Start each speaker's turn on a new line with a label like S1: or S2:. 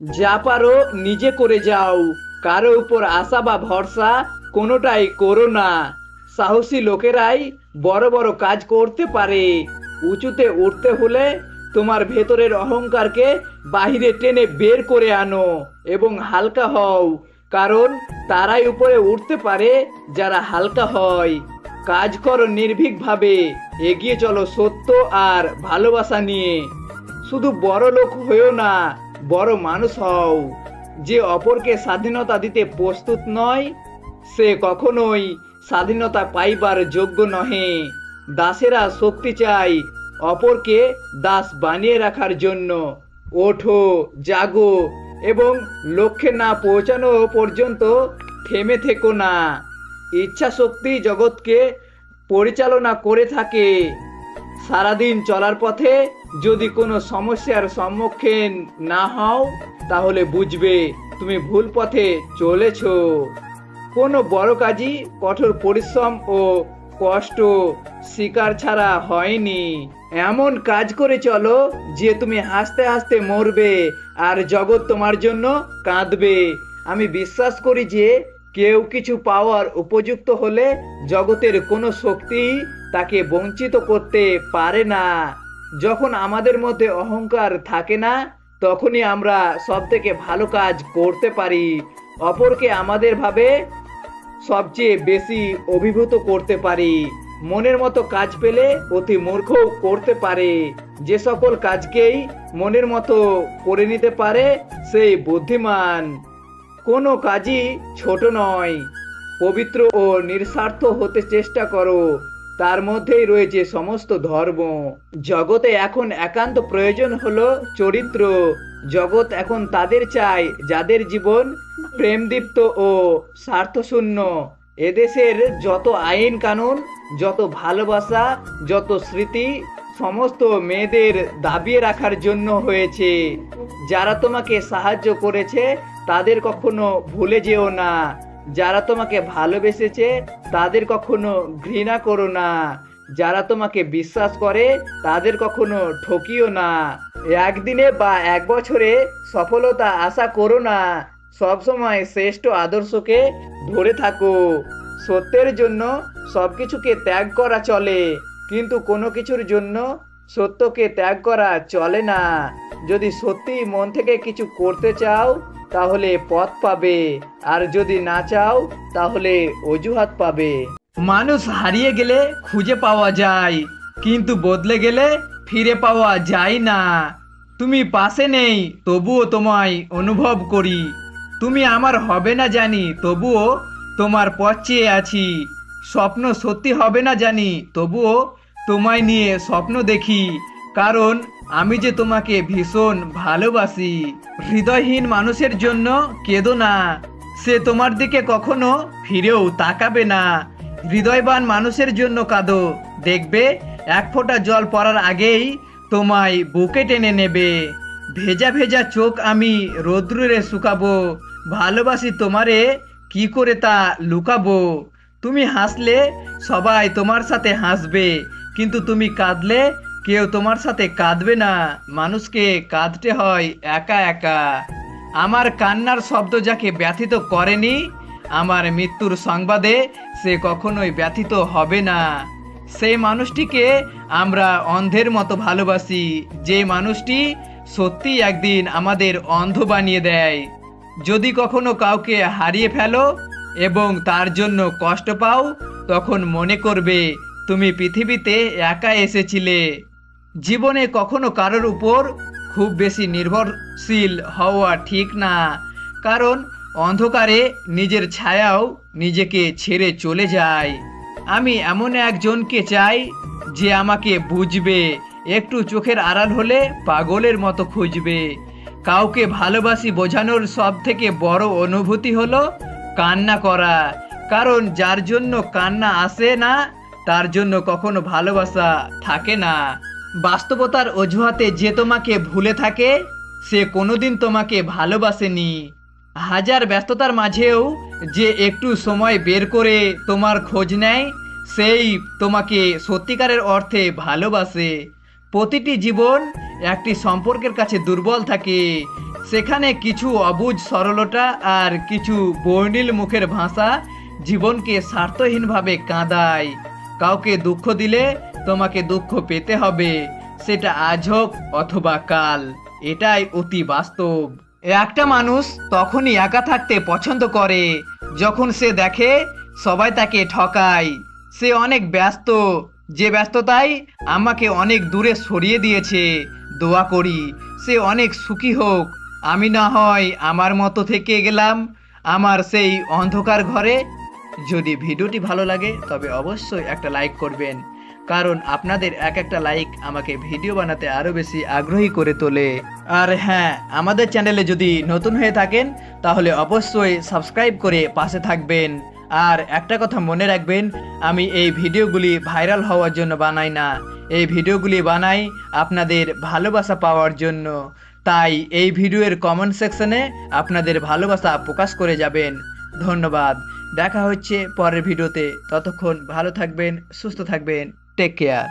S1: যা পারো নিজে করে যাও। কারও উপর আশা বা ভরসা কোনোটাই করো না। সাহসী লোকেরাই বড় বড় কাজ করতে পারে। উঁচুতে উঠতে হলে তোমার ভেতরের অহংকারকে বাহিরে টেনে বের করে আনো এবং হালকা হও, কারণ তারাই উপরে উঠতে পারে যারা হালকা হয়। কাজ করো নির্ভীকভাবে, এগিয়ে চলো সত্য আর ভালোবাসা নিয়ে। শুধু বড় লোক হয়েও না বড় মানুষ হও। যে অপরকে স্বাধীনতা দিতে প্রস্তুত নয়, সে কখনোই স্বাধীনতা পাইবার যোগ্য নহে। দাসেরা শক্তি চাই অপরকে দাস বানিয়ে রাখার জন্য। ওঠো, জাগো এবং লক্ষ্যে না পৌঁছানো পর্যন্ত থেমে থেকো না। ইচ্ছা শক্তি জগৎকে পরিচালনা করে থাকে। সারাদিন চলার পথে যদি কোনো সমস্যার সম্মুখীন না হও, তাহলে বুঝবে তুমি ভুল পথে চলেছ। কোনো বড় কাজই কঠোর পরিশ্রম ও কষ্ট শিকার ছাড়া হয়নি। এমন কাজ করে চলো যে তুমি হাসতে হাসতে মরবে আর জগৎ তোমার জন্য কাঁদবে। আমি বিশ্বাস করি যে কেউ কিছু পাওয়ার উপযুক্ত হলে জগতের কোনো শক্তি তাকে বঞ্চিত করতে পারে না। যখন আমাদের মধ্যে অহংকার থাকে না, তখনই আমরা সব থেকে ভালো কাজ করতে পারি। অপরকে আমাদের ভাবে সবচেয়ে বেশি অভিভূত করতে পারি। মনের মতো কাজ পেলে অতি মূর্খও করতে পারে। যে সকল কাজকেই মনের মতো করে নিতে পারে, সেই বুদ্ধিমান। কোনো কাজই ছোট নয়। পবিত্র ও নিঃস্বার্থ হতে চেষ্টা করো। তার মধ্যেই রয়েছে সমস্ত ধর্ম। জগতে এখন একান্ত প্রয়োজন হলো চরিত্র। জগৎ এখন তাদের চায় যাদের জীবন প্রেমদীপ্ত ও স্বার্থশূন্য। এদেশের যত আইন কানুন, যত ভালোবাসা, যত স্মৃতি, সমস্ত মেয়েদের দাবিয়ে রাখার জন্য হয়েছে। যারা তোমাকে সাহায্য করেছে তাদের কখনো ভুলে যেও না। যারা তোমাকে ভালোবেসেছে, তাদের কখনো ঘৃণা করো না। যারা তোমাকে বিশ্বাস করে, তাদের কখনো ঠকিও না। একদিনে বা এক বছরে সফলতা আশা করো না। সবসময় শ্রেষ্ঠ আদর্শকে ধরে থাকো। সত্যের জন্য সবকিছুকে ত্যাগ করা চলে, কিন্তু কোনো কিছুর জন্য সত্যকে ত্যাগ করা চলে না। যদি সত্যি মন থেকে কিছু করতে চাও, তাহলে পথ পাবে। আর যদি না চাও, তাহলে অজুহাত পাবে। মানুষ হারিয়ে গেলে খুঁজে পাওয়া যায়, কিন্তু বদলে গেলে ফিরে পাওয়া যায় না। তুমি পাশে নেই, তবুও তোমায় অনুভব করি। তুমি আমার হবে না জানি, তবুও তোমার পথ চেয়ে আছি। স্বপ্ন সত্যি হবে না জানি, তবুও তোমায় নিয়ে স্বপ্ন দেখি, কারণ আমি যে তোমাকে ভীষণ ভালোবাসি। হৃদয়হীন মানুষের জন্য কেঁদো না, সে তোমার দিকে কখনো ফিরেও তাকাবে না। হৃদয়বান মানুষের জন্য কাঁদো, দেখবে এক ফোঁটা জল পড়ার আগেই তোমায় বুকে টেনে নেবে। ভেজা ভেজা চোখ আমি রৌদ্রে শুকাবো, ভালোবাসি তোমারে, কি করে তা লুকাবো? তুমি হাসলে সবাই তোমার সাথে হাসবে কিন্তু তুমি কাঁদলে, কেউ তোমার সাথে কাঁদবে না। মানুষকে কাঁদতে হয় একা একা। আমার কান্নার শব্দ যাকে ব্যথিত করেনি, আমার মৃত্যুর সংবাদে সে কখনোই ব্যথিত হবে না। সেই মানুষটিকে আমরা অন্ধের মতো ভালোবাসি। যে মানুষটি সত্যি একদিন আমাদের অন্ধ বানিয়ে দেয়। যদি কখনো কাউকে হারিয়ে ফেলো এবং তার জন্য কষ্ট পাও, তখন মনে করবে তুমি পৃথিবীতে একা এসেছিলে। জীবনে কখনো কারোর উপর খুব বেশি নির্ভরশীল হওয়া ঠিক না। কারণ অন্ধকারে নিজের ছায়াও নিজেকে ছেড়ে চলে যায়। আমি এমন একজনকে চাই যে আমাকে বুঝবে, একটু চোখের আড়াল হলে পাগলের মতো খুঁজবে। কাউকে ভালোবাসি বোঝানোর সব থেকে বড় অনুভূতি হলো কান্না করা। কারণ যার জন্য কান্না আসে না তার জন্য কখনো ভালোবাসা থাকে না। বাস্তবতার অজুহাতে যে তোমাকে ভুলে থাকে, সে কোনোদিন তোমাকে ভালোবাসেনি। হাজার ব্যস্ততার মাঝেও যে একটু সময় বের করে তোমার খোঁজ নেয়, সেই তোমাকে সত্যিকারের অর্থে ভালোবাসে। প্রতিটি জীবন একটি সম্পর্কের কাছে দুর্বল থাকে। সেখানে কিছু অবুঝ সরলতা আর কিছু বর্ণিল মুখের ভাষা জীবনকে স্বার্থহীনভাবে কাঁদায়। কাউকে দুঃখ দিলে তোমাকে দুঃখ পেতে হবে। সেটা আজ হোক অথবা কাল। এটাই অতি বাস্তব। একটা মানুষ তখনই একা থাকতে পছন্দ করে, যখন সে দেখে সবাই তাকে ঠকায়। সে অনেক ব্যস্ত। যে ব্যস্ততাই আমাকে অনেক দূরে সরিয়ে দিয়েছে। দোয়া করি, সে অনেক সুখী হোক। আমি না হয় আমার মতো থেকে গেলাম, আমার সেই অন্ধকার ঘরে যদি ভিডিওটি ভালো লাগে, তবে অবশ্যই একটা লাইক করবেন। কারণ আপনাদের এক একটা লাইক আমাকে ভিডিও বানাতে আরও বেশি আগ্রহী করে তোলে। আর হ্যাঁ আমাদের চ্যানেলে যদি নতুন হয়ে থাকেন, তাহলে অবশ্যই সাবস্ক্রাইব করে পাশে থাকবেন। আর একটা কথা মনে রাখবেন, আমি এই ভিডিওগুলি ভাইরাল হওয়ার জন্য বানাই না। এই ভিডিওগুলি বানাই আপনাদের ভালোবাসা পাওয়ার জন্য। তাই এই ভিডিওর কমেন্ট সেকশনে আপনাদের ভালোবাসা প্রকাশ করে যাবেন। ধন্যবাদ। দেখা হচ্ছে পরের ভিডিওতে। ততক্ষণ ভালো থাকবেন সুস্থ থাকবেন। Take care